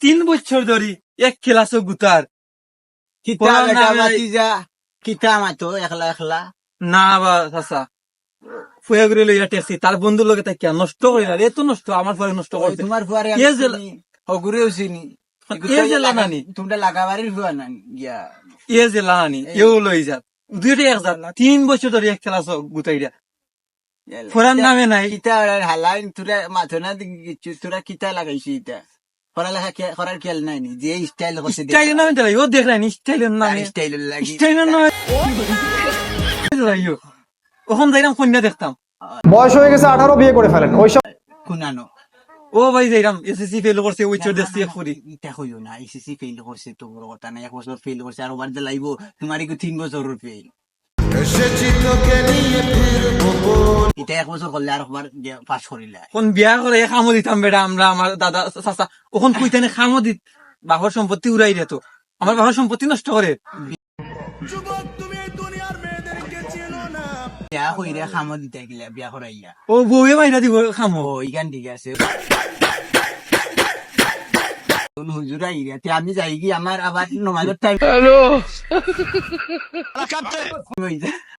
তিন বছর ধরি এক ক্লাস গুতার। একলা একলা? না বা চাচা। ফুয়া করে লইয়া টেক্সি তার বন্ধুর লগে তাই কিয়া নষ্ট করে না এত নষ্ট আমার পরে নষ্ট করছে তোমার ফুয়ারে হগুরেও চিনি এ যে লাগানি তোমরা লাগাবারির ফুয়া না গিয়া। ইয়ে যে লাহানি এও লই যাত। দুইটা এক যাত তিন বছর ধরে এক ক্লাস গুতাইরা ফোরার নামে নাই। কিতা হালাইন তোরা মাথো না কিছু তোরা কিতা লাগাইছি ইটা পড়ালেখা কে- করার খেয়াল নাই যে স্টাইল করছে স্টাইলের নামে ও দেখ স্টাইলের নামে। স্টাইল লাগি। স্টাইলের নামে। ওখান যাইরাম কন্যা দেখতাম। বয়স হয়ে গেছে আঠারো বিয়ে করে ফেলেন। ওইসব কুনানো। ও ভাই যাইরাম এসএসসি ফেল করছে ওই চোর ফুরি ইটা না এসএসসি ফেল করছে তো বড় কথা না এক বছর ফেল করছে আর ওবার যে লাইব তোমার কি তিন বছরের ফেল এটা এক বছর করলে আর একবার পাস করিলা। কোন বিয়া করে খামো দিতাম বেটা আমরা আমার দাদা চাচা ওখান কইতানে খামো দিত বাবার সম্পত্তি উড়াই দিত আমার বাবার সম্পত্তি নষ্ট করে বিয়া কইরা খামো দিতে গেলে বিয়া করাইয়া ও বউয়ে মাইরা দিব খামো। ও ইগান ঠিক আছে। হুজুরা ইরাতে আমি যাই কি আমার আবার নমাজের টাইম হ্যালো